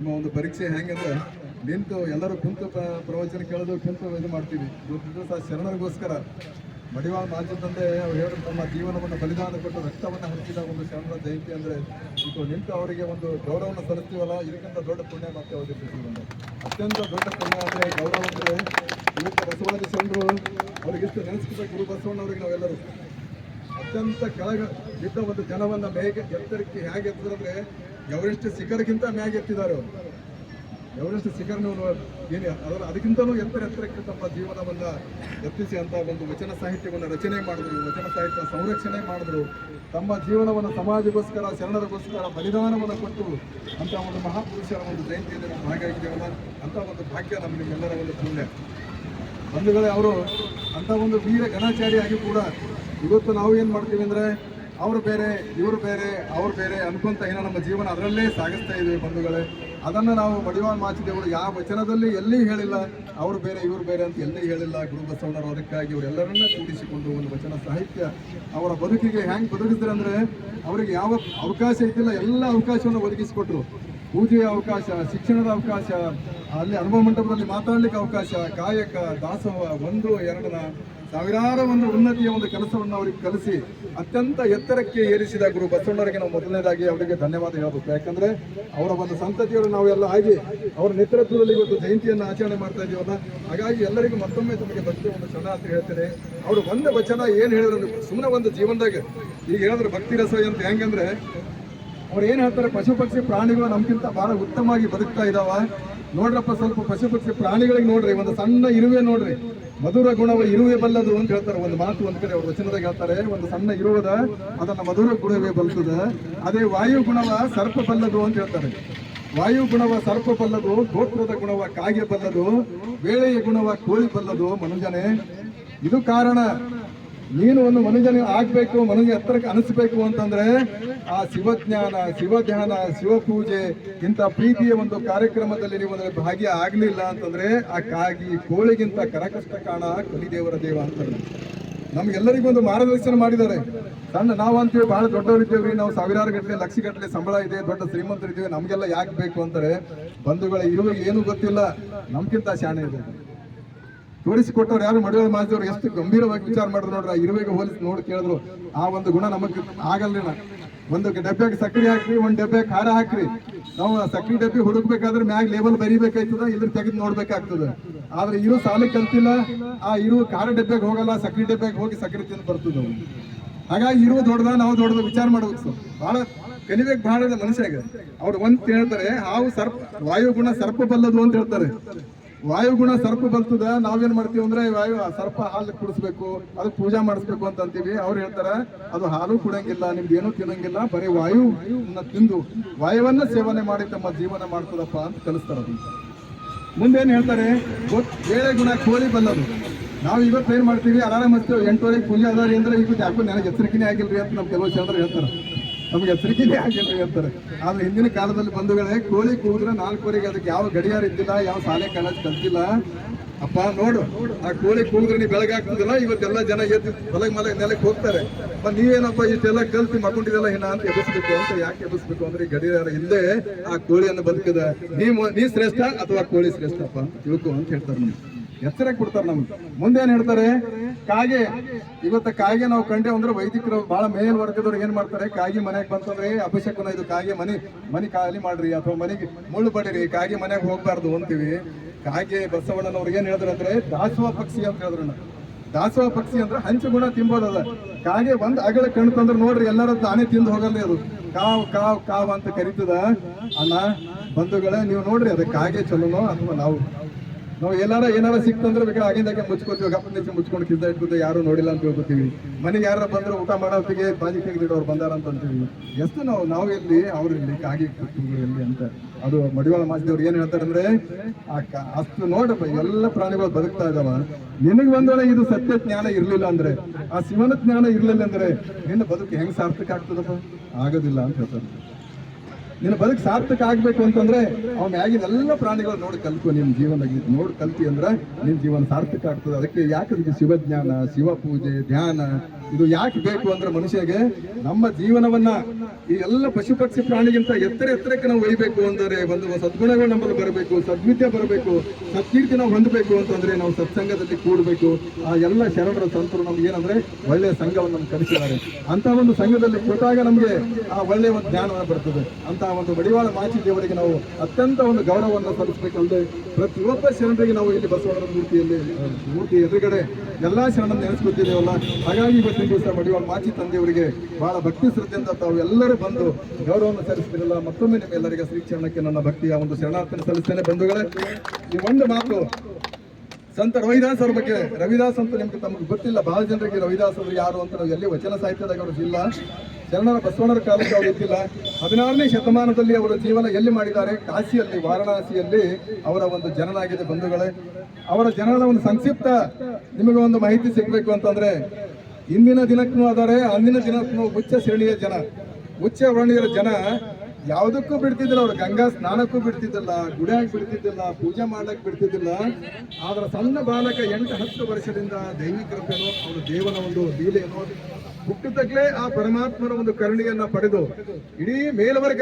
ನಿಮ್ಮ ಒಂದು ಪರೀಕ್ಷೆ ಹೆಂಗಂದ್ರೆ ನಿಂತು ಎಲ್ಲರೂ ಕುಂತು ಪ್ರವಚನ ಕೇಳೋದು, ಕುಂತು ಇದು ಮಾಡ್ತೀವಿ. ಸಹ ಶರಣರಿಗೋಸ್ಕರ. ಮಡಿವಾಳ ಮಾಜಿ ತಂದೆ ಅವ್ರು ಹೇಳಿದ್ರು, ತಮ್ಮ ಜೀವನವನ್ನು ಬಲಿದಾನ ಕೊಟ್ಟು ರಕ್ತವನ್ನು ಹರಿಸಿದ ಒಂದು ಶರಣರ ಜಯಂತಿ ಅಂದರೆ ಇದು ನಿಂತು ಅವರಿಗೆ ಒಂದು ಗೌರವವನ್ನು ಸಲ್ಲಿಸ್ತೀವಲ್ಲ, ಇದಕ್ಕಿಂತ ದೊಡ್ಡ ಪುಣ್ಯ ಮತ್ತೆ ಅವರಿಗೆ ಅತ್ಯಂತ ದೊಡ್ಡ ಪುಣ್ಯ ಅಂದರೆ ಗೌರವ ಅಂದರೆ ಇವತ್ತು ಬಸವರಾಜ ಶರಣರು ಅವ್ರಿಗಿಷ್ಟು ನೆನೆಸ್ಕೊಂಡ ಗುರು ಬಸವಣ್ಣವ್ರಿಗೆ ನಾವೆಲ್ಲರೂ. ಅತ್ಯಂತ ಕೆಳಗ ಇದ್ದ ಒಂದು ಜನವನ್ನ ಮೇಗೆ ಎತ್ತರಕ್ಕೆ ಹೇಗೆ ಎತ್ತಿದ್ರೆ ಎವರೆಸ್ಟ್ ಶಿಖರಕ್ಕಿಂತ ಮ್ಯಾಗೆ ಎತ್ತಿದ್ದಾರೆ ಅವರು ಎವರೆಸ್ಟ್ ಶಿಖರ್ನವರು ನೀವು ಏನು ಅದರ ಅದಕ್ಕಿಂತಲೂ ಎತ್ತರ ಎತ್ತರಕ್ಕೆ ತಮ್ಮ ಜೀವನವನ್ನ ಎತ್ತಿಸಿ ಅಂತ ಒಂದು ವಚನ ಸಾಹಿತ್ಯವನ್ನು ರಚನೆ ಮಾಡಿದ್ರು, ವಚನ ಸಾಹಿತ್ಯ ಸಂರಕ್ಷಣೆ ಮಾಡಿದ್ರು, ತಮ್ಮ ಜೀವನವನ್ನು ಸಮಾಜಗೋಸ್ಕರ, ಶರಣರಿಗೋಸ್ಕರ ಬಲಿದಾನವನ್ನು ಕೊಟ್ಟು ಅಂತ ಒಂದು ಮಹಾಪುರುಷರ ಒಂದು ಜಯಂತಿಯಲ್ಲಿ ನಾವು ಭಾಗಿಯಾಗಿದ್ದೇವಲ್ಲ, ಅಂತ ಒಂದು ಭಾಗ್ಯ ನಮ್ಮ ನಿಮ್ಮೆಲ್ಲರ ಒಂದು ಪುಣ್ಯ ಬಂಧುಗಳೇ, ಅವರು ಅಂತ ಒಂದು ವೀರ ಘನಾಚಾರಿಯಾಗಿ ಕೂಡ ಇವತ್ತು ನಾವು ಏನು ಮಾಡ್ತೀವಿ ಅಂದರೆ ಅವರು ಬೇರೆ, ಇವರು ಬೇರೆ, ಅವ್ರು ಬೇರೆ ಅನ್ಕೊಂತ ಏನೋ ನಮ್ಮ ಜೀವನ ಅದರಲ್ಲೇ ಸಾಗಿಸ್ತಾ ಇದ್ದೀವಿ ಬಂಧುಗಳೇ. ಅದನ್ನು ನಾವು ಮಡಿವಾಳ ಮಾಚಿದೇವರು ಯಾವ ವಚನದಲ್ಲಿ ಎಲ್ಲಿ ಹೇಳಿಲ್ಲ, ಅವರು ಬೇರೆ, ಇವರು ಬೇರೆ ಅಂತ ಎಲ್ಲಿ ಹೇಳಿಲ್ಲ ಗುರು ಬಸವಣ್ಣರು ಅದಕ್ಕಾಗಿ ಇವರೆಲ್ಲರನ್ನ ಕೂಡಿಸಿಕೊಂಡು ಒಂದು ವಚನ ಸಾಹಿತ್ಯ. ಅವರ ಬದುಕಿಗೆ ಹೆಂಗೆ ಬದುಕಿದ್ರೆ ಅಂದರೆ ಅವರಿಗೆ ಯಾವ ಅವಕಾಶ ಇದ್ದಿಲ್ಲ, ಎಲ್ಲ ಅವಕಾಶವನ್ನು ಒದಗಿಸಿಕೊಟ್ರು. ಪೂಜೆಯ ಅವಕಾಶ, ಶಿಕ್ಷಣದ ಅವಕಾಶ, ಅಲ್ಲಿ ಅನುಭವ ಮಂಟಪದಲ್ಲಿ ಮಾತಾಡ್ಲಿಕ್ಕೆ ಅವಕಾಶ, ಕಾಯಕ, ದಾಸೋಹ, ಒಂದು ಎರಡನ ಸಾವಿರಾರು ಒಂದು ಉನ್ನತಿಯ ಒಂದು ಕೆಲಸವನ್ನು ಅವರಿಗೆ ಕಲಿಸಿ ಅತ್ಯಂತ ಎತ್ತರಕ್ಕೆ ಏರಿಸಿದ ಗುರು ಬಸವಣ್ಣವರಿಗೆ ನಾವು ಮೊದಲನೇದಾಗಿ ಅವರಿಗೆ ಧನ್ಯವಾದ ಹೇಳಬೇಕು. ಯಾಕಂದರೆ ಅವರ ಒಂದು ಸಂತತಿಯವರು ನಾವೆಲ್ಲ ಆಗಿ ಅವರ ನೇತೃತ್ವದಲ್ಲಿ ಇವತ್ತು ಜಯಂತಿಯನ್ನು ಆಚರಣೆ ಮಾಡ್ತಾ ಇದ್ದೀವಲ್ಲ ಹಾಗಾಗಿ ಎಲ್ಲರಿಗೂ ಮತ್ತೊಮ್ಮೆ ತಮಗೆ ಭಕ್ತಿ ಒಂದು ಶರಣಾರ್ಥಿ ಹೇಳ್ತೇನೆ. ಅವರು ಒಂದು ವಚನ ಏನು ಹೇಳಿದ್ರು ಸುಮ್ಮನೆ ಒಂದು ಜೀವನದಾಗ ಈಗ ಹೇಳಿದ್ರು ಭಕ್ತಿ ರಸ ಅಂತ ಹೆಂಗಂದ್ರೆ ಅವ್ರು ಏನು ಹೇಳ್ತಾರೆ, ಪಶು ಪಕ್ಷಿ ಪ್ರಾಣಿಗಳು ನಮ್ಗಿಂತ ಭಾಳ ಉತ್ತಮವಾಗಿ ಬದುಕ್ತಾ ಇದಾವ. ನೋಡ್ರಪ್ಪ ಸ್ವಲ್ಪ ಪಶು ಪಕ್ಷಿ ಪ್ರಾಣಿಗಳಿಗೆ ನೋಡ್ರಿ, ಒಂದು ಸಣ್ಣ ಇರುವೆ ನೋಡ್ರಿ. ಮಧುರ ಗುಣವ ಇರುವೆ ಬಲ್ಲದು ಅಂತ ಹೇಳ್ತಾರೆ. ಒಂದು ಮಾತು ಒಂದ್ ಕಡೆ ಅವ್ರ ವಚನದಾಗ ಹೇಳ್ತಾರೆ. ಒಂದು ಸಣ್ಣ ಇರುವದ, ಅದನ್ನ ಮಧುರ ಗುಣವೇ ಬಲ್ತದ. ಅದೇ ವಾಯು ಗುಣವ ಸರ್ಪ ಬಲ್ಲದು ಅಂತ ಹೇಳ್ತಾರೆ. ವಾಯು ಗುಣವ ಸರ್ಪ ಬಲ್ಲದು, ಗೋತ್ರದ ಗುಣವ ಕಾಗೆ ಬಲ್ಲದು ವೇಳೆಯ ಗುಣವ ಕೋಳಿ ಬಲ್ಲದು, ಮನುಜನೇ. ಇದು ಕಾರಣ. ನೀನು ಒಂದು ಮನುಜನಿಗೆ ಆಗ್ಬೇಕು ಮನುಜ ಎತ್ತರಕ್ಕೆ ಅನಿಸ್ಬೇಕು ಅಂತಂದ್ರೆ ಆ ಶಿವಜ್ಞಾನ, ಶಿವಧ್ಯಾನ, ಶಿವಪೂಜೆ ಇಂಥ ಪ್ರೀತಿಯ ಒಂದು ಕಾರ್ಯಕ್ರಮದಲ್ಲಿ ನೀವು ಅದರಲ್ಲಿ ಭಾಗಿ ಆಗ್ಲಿಲ್ಲ ಅಂತಂದ್ರೆ ಆ ಕಾಗಿ ಕೋಳಿಗಿಂತ ಕರಕಷ್ಟ ಕಾಣ ಕಲಿದೇವರ ದೇವ ಅಂತಾರೆ ನಮ್ಗೆಲ್ಲರಿಗೂ ಒಂದು ಮಾರ್ಗದರ್ಶನ ಮಾಡಿದ್ದಾರೆ. ಸಣ್ಣ ನಾವು ಅಂತೀವಿ ಬಹಳ ದೊಡ್ಡವರಿದ್ದೇವ್ರಿ ನಾವು ಸಾವಿರಾರು ಗಟ್ಟಲೆ, ಲಕ್ಷ ಗಟ್ಟಲೆ ಸಂಬಳ ಇದೆ, ದೊಡ್ಡ ಶ್ರೀಮಂತರಿದ್ದೀವಿ. ನಮಗೆಲ್ಲ ಯಾಕೆ ಬೇಕು ಅಂತಾರೆ ಬಂಧುಗಳ ಇರುವ ಏನು ಗೊತ್ತಿಲ್ಲ. ನಮ್ಗಿಂತ ಶಾಣೆ ಇದೆ. ತೋರಿಸಿಕೊಟ್ಟವ್ರು ಯಾರು ಮಡುವೆ ಮಾಡಿದವ್ರು ಎಷ್ಟು ಗಂಭೀರವಾಗಿ ವಿಚಾರ ಮಾಡಿದ್ರು ನೋಡ್ರಿ, ಆ ಇರುವೆಗೆ ಹೋಲಿಸಿ ನೋಡಿ ಕೇಳಿದ್ರು. ಆ ಒಂದು ಗುಣ ನಮಗೆ ಆಗಲ್ಲ ಒಂದು ಡಬ್ಬ್ಯಾಗ ಸಕ್ಕರೆ ಹಾಕ್ರಿ, ಒಂದು ಡಬ್ಬೆ ಖಾರ ಹಾಕ್ರಿ. ನಾವು ಸಕ್ಕರೆ ಡಬ್ಬಿ ಹುಡುಕ್ಬೇಕಾದ್ರೆ ಮ್ಯಾಗ ಲೇಬಲ್ ಬರಿಬೇಕಾಯ್ತದ ಇದ್ರ ತೆಗೆದು ನೋಡ್ಬೇಕಾಗ್ತದ. ಆದ್ರೆ ಇರು ಸಾಲ ಕಲ್ತಿಲ್ಲ, ಆ ಇರು ಖಾರ ಡಬ್ಬ್ಯಾಗ ಹೋಗಲ್ಲ ಸಕ್ಕರೆ ಡಬ್ಬ್ಯಾಗ ಹೋಗಿ ಸಕ್ಕರೆ ತಿಂದು ಬರ್ತದ. ಹಾಗಾಗಿ ಇರುವ ದೊಡ್ಡದ, ನಾವು ದೊಡ್ಡದ ವಿಚಾರ ಮಾಡ್ಬೇಕು ಸರ್. ಬಹಳ ಕಲಿಬೇಕು ಬಹಳ ಮನುಷ್ಯ ಮನುಷ್ಯಾಗ. ಅವ್ರು ಒಂದ್ ಹೇಳ್ತಾರೆ, ಹಾವು ಸರ್ಪ ವಾಯುಗುಣ ಸರ್ಪ ಬಲ್ಲದು ಅಂತ ಹೇಳ್ತಾರೆ. ವಾಯುಗುಣ ಸರ್ಪ ಬರ್ತದ, ನಾವೇನ್ ಮಾಡ್ತೀವಿ ಅಂದ್ರೆ ವಾಯು ಸರ್ಪ ಹಾಲು ಕುಡಿಸ್ಬೇಕು, ಅದಕ್ಕೆ ಪೂಜಾ ಮಾಡಿಸ್ಬೇಕು ಅಂತ ಅಂತೀವಿ. ಅವ್ರು ಹೇಳ್ತಾರೆ, ಅದು ಹಾಲು ಕುಡಂಗಿಲ್ಲ ನಿಮ್ದು ಏನು ತಿನ್ನಂಗಿಲ್ಲ, ಬರೀ ವಾಯು ತಿಂದು, ವಾಯುವನ್ನ ಸೇವನೆ ಮಾಡಿ ತಮ್ಮ ಜೀವನ ಮಾಡ್ತದಪ್ಪ ಅಂತ ಕಲಿಸ್ತಾರ ಅದು. ಮುಂದೇನ್ ಹೇಳ್ತಾರೆ ಬೇಳೆ ಗುಣ ಕೋಳಿ ಬಲ್ಲದು. ನಾವು ಇವತ್ತು ಏನ್ ಮಾಡ್ತೀವಿ ಅಲಾರಾಮ್ ಹಚ್ತೀವಿ ಎಂಟುವರೆಗೆ ಪೂಜೆ ಅದಾರಿ ಅಂದ್ರೆ ಇವತ್ತು ಯಾಕೋ ನನಗೆ ಎಚ್ಚರಿಕೆನೇ ಆಗಿಲ್ರಿ ಅಂತ ನಮ್ಮ ಕೆಲವು ಜನರು ಹೇಳ್ತಾರೆ. ನಮ್ಗೆ ಎಚ್ಚರಿಕೆನೇ ಆಗಿಲ್ಲ ಹೇಳ್ತಾರೆ ಆದ್ರೆ ಹಿಂದಿನ ಕಾಲದಲ್ಲಿ ಬಂಧುಗಳೇ, ಕೋಳಿ ಕೂಗಿದ್ರೆ ನಾಲ್ಕುವರೆಗೆ ಅದಕ್ಕೆ ಯಾವ ಗಡಿಯಾರ ಇದ್ದಿಲ್ಲ ಯಾವ ಶಾಲೆ ಕಾಲೇಜ್ ಕಲ್ತಿಲ್ಲ. ಅಪ್ಪ ನೋಡು, ಆ ಕೋಳಿ ಕೂಗಿದ್ರೆ ನೀವು ಬೆಳಗಾಗ್ತದಿಲ್ಲ ಇವತ್ತೆಲ್ಲ ಜನ ಎದ್ದು ಹೊಲಗ್ ಮಲಗ ನೆಲಕ್ಕೆ ಹೋಗ್ತಾರೆ. ಮತ್ತೆ ನೀವೇನಪ್ಪ ಇಷ್ಟೆಲ್ಲ ಕಲ್ತಿ ಮಕ್ಕೊಂಡಿದೆಲ್ಲ ಹಿನ್ನ ಅಂತ ಎಬ್ಬಿಸ್ಬೇಕು ಅಂತ ಯಾಕೆ ಎಬ್ಬಿಸ್ಬೇಕು ಅಂದ್ರೆ ಗಡಿಯಾರ ಹಿಂದೆ ಆ ಕೋಳಿಯನ್ನು ಬದುಕದ. ನೀ ನೀ ಶ್ರೇಷ್ಠ ಅಥವಾ ಕೋಳಿ ಶ್ರೇಷ್ಠಪ್ಪ ತಿಳ್ಕೊ ಅಂತ ಹೇಳ್ತಾರೆ ನೀವು ಎಚ್ಚರ ಕೊಡ್ತಾರೆ ನಮ್ಗೆ. ಮುಂದೇನು ಹೇಳ್ತಾರೆ, ಕಾಗೆ, ಇವತ್ತ ಕಾಗೆ ನಾವು ಕಂಡೆ ಅಂದ್ರೆ ವೈದಿಕರು ಬಹಳ ಮೇಲ್ವರ್ಗದವ್ರು ಏನ್ ಮಾಡ್ತಾರೆ, ಕಾಗೆ ಮನೆಗೆ ಬಂತಂದ್ರೆ ಅಭಿಷೇಕನ ಇದು ಕಾಗೆ ಮನೆ ಮನೆ ಖಾಲಿ ಮಾಡ್ರಿ ಅಥವಾ ಮನೆಗೆ ಮುಳ್ಳು ಬಡಿರಿ, ಕಾಗೆ ಮನೆಗೆ ಹೋಗ್ಬಾರ್ದು ಅಂತೀವಿ. ಕಾಗೆ ಬಸವಣ್ಣನವ್ರು ಏನ್ ಹೇಳಿದ್ರು ಅಂದ್ರೆ ದಾಸವ ಪಕ್ಷಿ ಅಂತ ಹೇಳಿದ್ರು ದಾಸವ ಪಕ್ಷಿ ಅಂದ್ರೆ ಹಂಚು ಗುಣ ತಿಂಬೋದದ ಕಾಗೆ ಒಂದ್ ಅಗಳ ಕಣ್ ತಂದ್ರೆ ನೋಡ್ರಿ, ಎಲ್ಲರೂ ತಾನೇ ತಿಂದು ಹೋಗಲ್ಲ ಅದು. ಕಾವ್ ಕಾವ್ ಕಾವ್ ಅಂತ ಕರಿತದ. ಅಲ್ಲ ಬಂಧುಗಳೇ, ನೀವು ನೋಡ್ರಿ ಅದು ಕಾಗೆ ಚಲೋನೋ ಅಥವಾ ನಾವು. ನಾವು ಏನಾರ ಏನಾರ ಸಿಕ್ತಂದ್ರೆ ಬೇಕಾದ್ರೆ ಆಗಿಂದಾಗೆ ಮುಚ್ಕೋತೀವಿ ಗಪ್ಪ ನಿಚ್ಚಿ ಮುಚ್ಕೊಂಡು ಕಿದ್ದ ಇಟ್ಕೊತೀವಿ, ಯಾರು ನೋಡಿಲ್ಲ ಅಂತ ಹೇಳ್ಕೊತೀವಿ. ಮನೆಗೆ ಯಾರ ಬಂದ್ರೆ ಊಟ ಮಾಡೋತ್ತಿಗೆ ಬಾಜಿ ತೆಗೆದಿಡೋರು ಬಂದಾರ ಅಂತ ಅಂತೀವಿ. ಎಷ್ಟು ನಾವು ನಾವು ಎಲ್ಲಿ, ಅವ್ರು ಇಲ್ಲಿ ಕಾಗಿ ಇಲ್ಲಿ ಅಂತ. ಅದು ಮಡಿವಾಳ ಮಾಸಿದವ್ರು ಏನ್ ಹೇಳ್ತಾರೆ ಅಂದ್ರೆ ಅಷ್ಟು ನೋಡಪ್ಪ, ಎಲ್ಲ ಪ್ರಾಣಿಗಳು ಬದುಕ್ತಾ ಇದಾವ. ನಿನಗೆ ಒಂದ್ ಇದು ಸತ್ಯ ಜ್ಞಾನ ಇರ್ಲಿಲ್ಲ ಅಂದ್ರೆ, ಆ ಶಿವನ ಜ್ಞಾನ ಇರ್ಲಿಲ್ಲ ಅಂದ್ರೆ ನಿನ್ನ ಬದುಕು ಹೆಂಗ್ ಸಾರ್ಥಕ ಆಗ್ತದಪ್ಪ? ಆಗೋದಿಲ್ಲ ಅಂತ ಹೇಳ್ತಾರೆ. ನಿನ್ನ ಬದುಕು ಸಾರ್ಥಕ ಆಗಬೇಕು ಅಂತಂದ್ರೆ ಅವ ಮ್ಯಾಗಿನ ಎಲ್ಲ ಪ್ರಾಣಿಗಳು ನೋಡಿ ಕಲ್ತು ನಿಮ್ ಜೀವನ ನೋಡಿ ಕಲ್ತಿ ಅಂದ್ರೆ ನಿನ್ ಜೀವನ ಸಾರ್ಥಕ ಆಗ್ತದೆ. ಅದಕ್ಕೆ ಯಾಕೆ ಅದಕ್ಕೆ ಶಿವಜ್ಞಾನ ಶಿವ ಪೂಜೆ, ಧ್ಯಾನ, ಇದು ಯಾಕೆ ಬೇಕು ಅಂದ್ರೆ ಮನುಷ್ಯಗೆ ನಮ್ಮ ಜೀವನವನ್ನ ಈ ಎಲ್ಲ ಪಶು ಪಕ್ಷಿ ಪ್ರಾಣಿಗಿಂತ ಎತ್ತರ ಎತ್ತರಕ್ಕೆ ನಾವು ಒಯ್ಬೇಕು ಅಂದರೆ ಒಂದು ಸದ್ಗುಣಗಳು ನಮ್ಮಲ್ಲಿ ಬರಬೇಕು, ಸದ್ವಿದ್ಯೆ ಬರಬೇಕು ಸತ್ಕೀರ್ತಿ ನಾವು ಹೊಂದಬೇಕು ಅಂತಂದ್ರೆ ನಾವು ಸತ್ಸಂಗದಲ್ಲಿ ಕೂಡಬೇಕು. ಆ ಎಲ್ಲ ಶರಣರ ಸಂತರು ನಮ್ಗೆ ಏನಂದ್ರೆ ಒಳ್ಳೆಯ ಸಂಘವನ್ನು ನಮ್ಗೆ ಕಲಿಸಿದ್ದಾರೆ. ಅಂತ ಒಂದು ಸಂಘದಲ್ಲಿ ಕೂತಾಗ ನಮಗೆ ಆ ಒಳ್ಳೆಯ ಒಂದು ಜ್ಞಾನ ಬರ್ತದೆ. ಅಂತ ಒಂದು ಮಡಿವಾಳ ಮಾಚಿದೇವರಿಗೆ ನಾವು ಅತ್ಯಂತ ಒಂದು ಗೌರವವನ್ನು ಸಲ್ಲಿಸಬೇಕಲ್ಲದೆ ಪ್ರತಿಯೊಬ್ಬ ಶರಣರಿಗೆ ನಾವು ಇಲ್ಲಿ ಬಸವಣ್ಣನ ಮೂರ್ತಿಯಲ್ಲಿ ಮೂರ್ತಿ ಎದುರುಗಡೆ ಎಲ್ಲಾ ಶರಣನ ನೆನೆಸ್ಕೊತಿದ್ದೇವಲ್ಲ. ಹಾಗಾಗಿ ಇವತ್ತಿನ ದಿವಸ ಮಡಿವಾಳ ಮಾಚಿ ತಂದೆಯವರಿಗೆ ಬಹಳ ಭಕ್ತಿ ಶ್ರದ್ಧೆಯಿಂದ ತಾವು ಎಲ್ಲರೂ ಬಂದು ಗೌರವವನ್ನು ಸಲ್ಲಿಸ್ತಿರಲ್ಲ. ಮತ್ತೊಮ್ಮೆ ನಿಮ್ಮೆಲ್ಲರಿಗೆ ಶ್ರೀ ಚರಣಕ್ಕೆ ನನ್ನ ಭಕ್ತಿಯ ಒಂದು ಶರಣಾರ್ಥನೆ ಸಲ್ಲಿಸ್ತೇನೆ. ಬಂಧುಗಳೇ, ಈ ಒಂದು ಮಾತು ಸಂತ ರವಿದಾಸ್ ಅವ್ರ ಬಗ್ಗೆ. ರವಿದಾಸ್ ಅಂತ ನಿಮ್ಗೆ ತಮಗೆ ಗೊತ್ತಿಲ್ಲ. ಬಹಳ ಜನರಿಗೆ ರವಿದಾಸ್ ಅವರು ಯಾರು ಅಂತ ನಾವು ಎಲ್ಲಿ ವಚನ ಸಾಹಿತ್ಯದಾಗ ಅವರು ಇಲ್ಲ. ಶರಣರ ಬಸವಣ್ಣರ ಕಾಲಕ್ಕೆ ಅವರು ಇದ್ದಿಲ್ಲ. ಹದಿನಾರನೇ ಶತಮಾನದಲ್ಲಿ ಅವರ ಜೀವನ ಎಲ್ಲಿ ಮಾಡಿದ್ದಾರೆ? ಕಾಶಿಯಲ್ಲಿ, ವಾರಣಾಸಿಯಲ್ಲಿ ಅವರ ಒಂದು ಜನನಾಗಿದೆ ಬಂಧುಗಳೇ. ಅವರ ಜನನ ಒಂದು ಸಂಕ್ಷಿಪ್ತ ನಿಮಗೆ ಒಂದು ಮಾಹಿತಿ ಸಿಗಬೇಕು ಅಂತಂದ್ರೆ, ಇಂದಿನ ದಿನಕ್ಕೂ ಆದರೆ ಅಂದಿನ ದಿನಕ್ಕೂ ಉಚ್ಚ ಶ್ರೇಣಿಯ ಜನ ಉಚ್ಚ ವರ್ಣಿಯರ ಜನ ಯಾವುದಕ್ಕೂ ಬಿಡ್ತಿದ್ದಿಲ್ಲ. ಅವ್ರು ಗಂಗಾ ಸ್ನಾನಕ್ಕೂ ಬಿಡ್ತಿದ್ದಿಲ್ಲ, ಗುಡಿಯಾಗಿ ಬಿಡ್ತಿದ್ದಿಲ್ಲ, ಪೂಜೆ ಮಾಡ್ಲಿಕ್ಕೆ ಬಿಡ್ತಿದ್ದಿಲ್ಲ. ಆದ್ರೆ ಸಣ್ಣ ಬಾಲಕ ಎಂಟು ಹತ್ತು ವರ್ಷದಿಂದ ದೈವಿಕ ಕೃಪೆನೋ, ಅವರ ದೇವನ ಒಂದು ಲೀಲೆಯನ್ನು ಹುಟ್ಟುತ್ತಲೇ ಆ ಪರಮಾತ್ಮನ ಒಂದು ಕರುಣೆಯನ್ನ ಪಡೆದು ಇಡೀ ಮೇಲ್ವರ್ಗ